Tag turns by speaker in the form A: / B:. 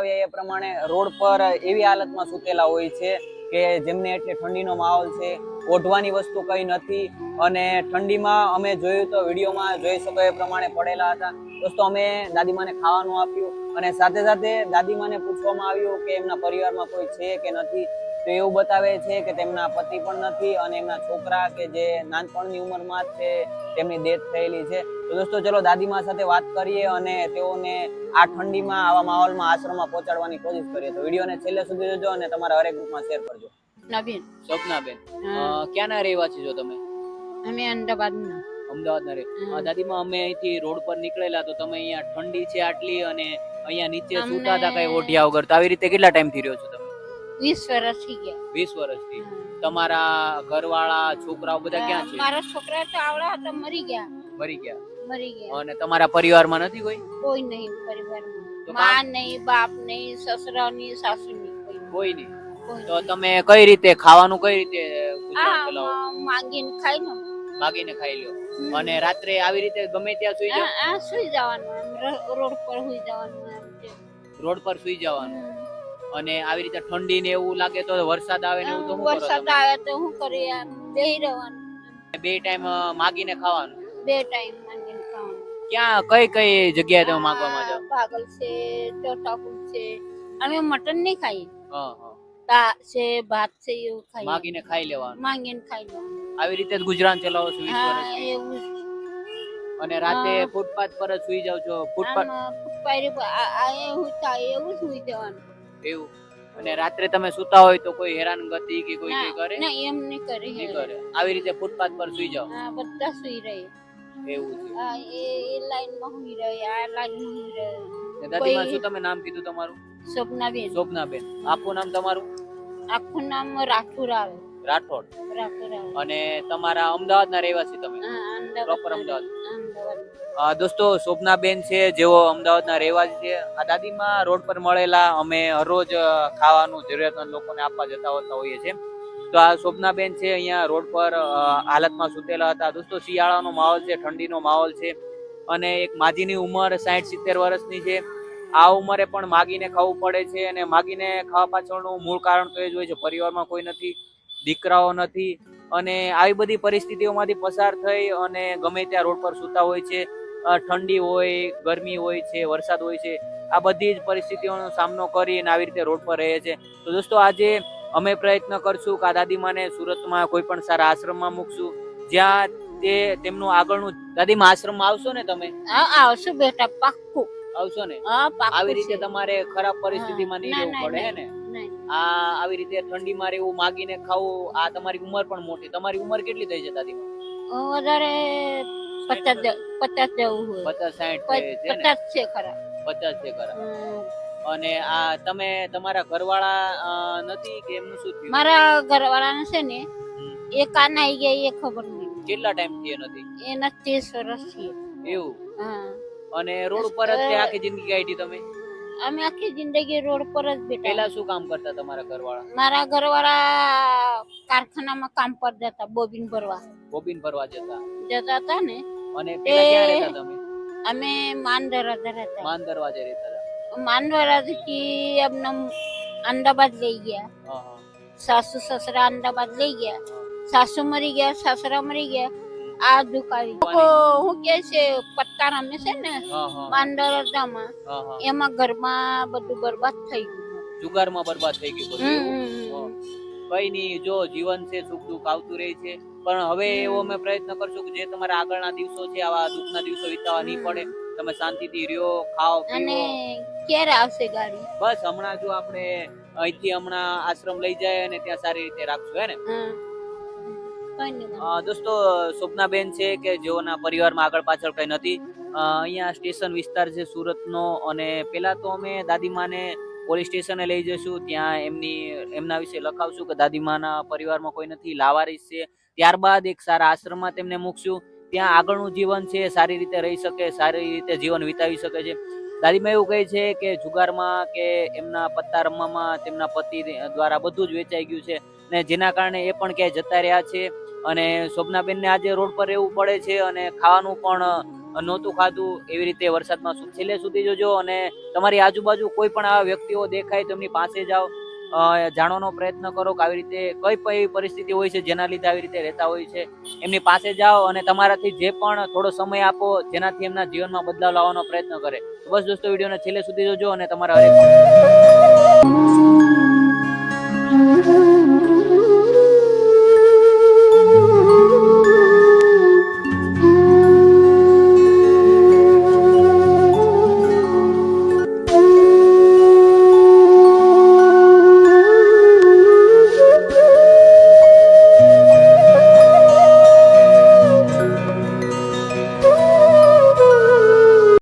A: બતાવ્યા એ પ્રમાણે રોડ પર એવી હાલતમાં સૂતેલા હોય છે કે જેમને એટલે ઠંડીનો માહોલ છે, ઓઢવાની વસ્તુ કઈ નથી અને ઠંડીમાં અમે જોયું તો વિડીયોમાં જોઈ શકો એ પ્રમાણે પડેલા હતા. દોસ્તો, અમે દાદીમાને ખાવાનું આપ્યું અને સાથે સાથે દાદીમાને પૂછવામાં આવ્યું કે એમના પરિવારમાં કોઈ છે કે નથી. તો એવું બતાવે છે કે તેમના પતિ પણ નથી અને એમના છોકરા કે જે નાનપણની ઉંમરમાં જ છે તેમની ડેથ થયેલી છે. તો દોસ્તો ચલો દાદીમા સાથે વાત કરીએ અને તેઓને આ ઠંડીમાં આવા માહોલમાં આશ્રમમાં પહોંચાડવાની કોશિશ કરીએ. તો વિડીયોને છેલ્લે સુધી જોજો અને તમારા હરેક ગ્રુપમાં શેર કરજો.
B: નવીન.
C: સ્વપ્નાબેન. અ, ક્યાંના રહેવાસી છો તમે?
B: અમે અમદાવાદ ના
C: અમદાવાદના રહે દાદીમાં અમે અહીંથી રોડ પર નીકળેલા તો તમે અહીંયા ઠંડી છે આટલી અને અહીંયા નીચે સૂતા હતા કઈ ઓઢિયા વગર. તો આવી રીતે કેટલા ટાઈમથી રહ્યો છો
B: વીસ વર્ષ થઈ ગયા.
C: વીસ વર્ષથી તમારા ઘરવાળા છોકરાઓ બધા ક્યાં છે?
B: મારા છોકરા તો આવડા હતા મરી ગયા.
C: મરી ગયા.
B: મરી ગયા.
C: અને તમારા પરિવારમાં નથી કોઈ?
B: કોઈ નહીં પરિવારમાં.
C: તો
B: માં નહીં બાપ નહીં સસરા નહીં સાસુ નહીં કોઈ
C: નહીં. તો તમે કઈ રીતે ખાવાનું કઈ રીતે
B: માંગીને ખાઈ લો.
C: માગીને ખાઈ લો. અને રાત્રે આવી રીતે ગમે ત્યાં સુઈ
B: જાવ સુઈ જવાનું રોડ પર સુઈ જવાનું
C: રોડ પર સુઈ જવાનું. અને આવી રીતે ઠંડી ને એવું લાગે તો વરસાદ આવે ને એવું તો
B: વરસાદ આવે તો આમ બેહી રહેવાનું.
C: બે ટાઈમ માગીને ખાવાનું?
B: બે ટાઈમ માંગીને ખાવાનું.
C: ક્યાં કઈ કઈ જગ્યાએ તમે માંગવામાં
B: માંગો પાગલ છે ચોટાપુર છે. અમે મટન નહીં
C: હા હા.
B: છે ભાત છે એવું ખાઈ
C: માગીને ખાઈ લેવાનું?
B: માંગીને ખાઈ લેવાનું.
C: આવી રીતે જ ગુજરાન ચલાવો છો
B: હા એવું
C: અને રાતે ફૂટપાથ પર જ સુઈ જાવ છો? ફૂટપાથ
B: થાય એવું સુઈ જવાનું.
C: એવું. અને રાત્રે તમે સુતા હોય તો કોઈ હેરાન ગતિ કે કોઈ કઈ કરે?
B: ના એમ ન કરે
C: નહીં કરે. આવી રીતે ફૂટપાથ પર સુઈ જાવ
B: હા બધા સુઈ રહે.
C: એવું છે.
B: આ એ એ લાઈનમાં સુઈ રહે આ લાઈનમાં સુઈ રહે
C: દાદીમાં શું તમે નામ કીધું તમારું?
B: સ્વપ્નાબેન
C: સ્વપ્નાબેન આખું નામ તમારું?
B: આખું નામ રાઠોડ આવે.
C: રાઠોડ.
B: રાઠોડ
C: અને તમારા અમદાવાદના રહેવાસી તમે?
B: હા, અમદાવાદ.
C: દોસ્તો શોભનાબેન છે જેઓ અમદાવાદના રહેવાસી છે. આ દાદીમાં રોડ પર મળેલા અમે હરરોજ ખાવાનું જરૂરિયાતમંદ લોકોને આપવા જતા હોતા હોઈએ છીએ. તો આ શોભનાબેન છે અહીંયા રોડ પર હાલતમાં સૂતેલા હતા. દોસ્તો શિયાળાનો માહોલ છે ઠંડીનો માહોલ છે. અને એક માજીની ઉંમર સાઠ સિત્તેર વર્ષની છે. આ ઉંમરે પણ માગીને ખાવું પડે છે અને માગીને ખાવા પાછળનું મૂળ કારણ તો એ જ હોય છે પરિવારમાં કોઈ નથી દીકરાઓ નથી. અને આવી બધી પરિસ્થિતિઓમાંથી પસાર થઈ અને ગમે ત્યાં રોડ પર સૂતા હોય છે ઠંડી હોય, ગરમી હોય છે, વરસાદ હોય છે, આ બધી જ પરિસ્થિતિઓનો સામનો કરી અને આવી રીતે રોડ પર રહે છે. તો દોસ્તો, આજે અમે પ્રયત્ન કરશું કે આ દાદીમાને સુરતમાં કોઈ પણ સારા આશ્રમમાં મૂકશું, જ્યાં તે તેમનું આગળનું, દાદીમા આશ્રમમાં આવશો ને તમે?
B: આવશું બેટા, પાક્કું.
C: આવશો ને? આવી રીતે તમારે ખરાબ પરિસ્થિતિમાં નહીં રહેવું પડે હે ને? આ આવી રીતે ઠંડીમાં રહેવું માગીને ખાવું આ તમારી ઉંમર પણ મોટી. તમારી ઉંમર કેટલી થઈ છે દાદીમા?
B: વધારે પચાસ પચાસ જેવું હોય.
C: પચાસ સાઠ
B: પચાસ છે ખરા.
C: પચાસ છે ખરા. અને આ તમે તમારા ઘરવાળા નથી કે એમનું શું થયું?
B: મારા ઘરવાળાને છે ને એ કાન આવી ગયા એ ખબર નહીં.
C: કેટલા ટાઈમથી એ નથી?
B: એના ત્રીસ વર્ષ છે
C: એવું?
B: હા.
C: અને રોડ ઉપર જ તે આખી જિંદગી કાઢી તમે?
B: અમે આખી જિંદગી રોડ પર જ બેઠા.
C: પેલા શું કામ કરતા તમારા ઘરવાળા?
B: મારા ઘરવાળા કારખાનામાં કામ પર જતા બોબીન ભરવા.
C: બોબિન ભરવા જતા?
B: જતા હતા ને.
C: અને પેલા ક્યાં રહેતા તમે?
B: અમે માનદરા રહેતા.
C: માન દરવાજે રહેતા હતા?
B: માનદરાથી અમને અમદાવાદ લઈ ગયા. સાસુ સસરા અમદાવાદ લઈ ગયા. સાસુ મરી ગયા સસરા મરી ગયા. આ દુકાળી. લોકો હું કે છે પત્તા રમે છે ને
C: બાંદર હા.
B: એમાં ઘરમાં બધું બરબાદ થઈ ગયું.
C: જુગારમાં બરબાદ થઈ ગયું. કઈ નહીં જો જીવન છે સુખ દુઃખ આવતું રહે છે. પણ હવે એવો અમે પ્રયત્ન કરશું કે જે તમારા આગળના દિવસો છે આવા દુઃખના દિવસો વિતાવા નહીં પડે. તમે શાંતિથી રહ્યો ખાઓ
B: અને ક્યારે આવશે ગાડી?
C: બસ હમણાં જો આપણે અહીંથી હમણાં આશ્રમ લઈ જાય અને ત્યાં સારી રીતે રાખશું હે ને? દોસ્તો, સ્વપ્નાબેન છે કે જેઓના પરિવારમાં આગળ પાછળ કઈ નથી. અહીંયા સ્ટેશન વિસ્તાર છે સુરતનો અને પેલા તો અમે દાદીમાને પોલીસ સ્ટેશને લઈ જઈશું. ત્યાં એમની, એમના વિશે લખાવશું કે દાદીમાના પરિવારમાં કોઈ નથી, લાવારીસ છે. ત્યારબાદ એક સારા આશ્રમમાં તેમને મૂકશું. ત્યાં આગળનું જીવન છે, સારી રીતે રહી શકે, સારી રીતે જીવન વિતાવી શકે છે. દાદીમા એવું કહે છે કે જુગારમાં કે એમના પત્તા રમવામાં તેમના પતિ દ્વારા બધું જ વેચાઈ ગયું છે ને જેના કારણે એ પણ ક્યાંય જતા રહ્યા છે. અને શોભનાબેનને આજે રોડ પર રહેવું પડે છે અને ખાવાનું પણ નહોતું ખાધું એવી રીતે વરસાદમાં છેલ્લે સુધી જોજો અને તમારી આજુબાજુ કોઈ પણ આવા વ્યક્તિઓ દેખાય તો એમની પાસે જાઓ. જાણવાનો પ્રયત્ન કરો કે આવી રીતે કઈ કઈ પરિસ્થિતિ હોય છે જેના લીધે આવી રીતે રહેતા હોય છે. એમની પાસે જાઓ અને તમારાથી જે પણ થોડો સમય આપો જેનાથી એમના જીવનમાં બદલાવ લાવવાનો પ્રયત્ન કરે. બસ દોસ્તો, વિડીયોને છેલ્લે સુધી જોજો અને તમારા હરેક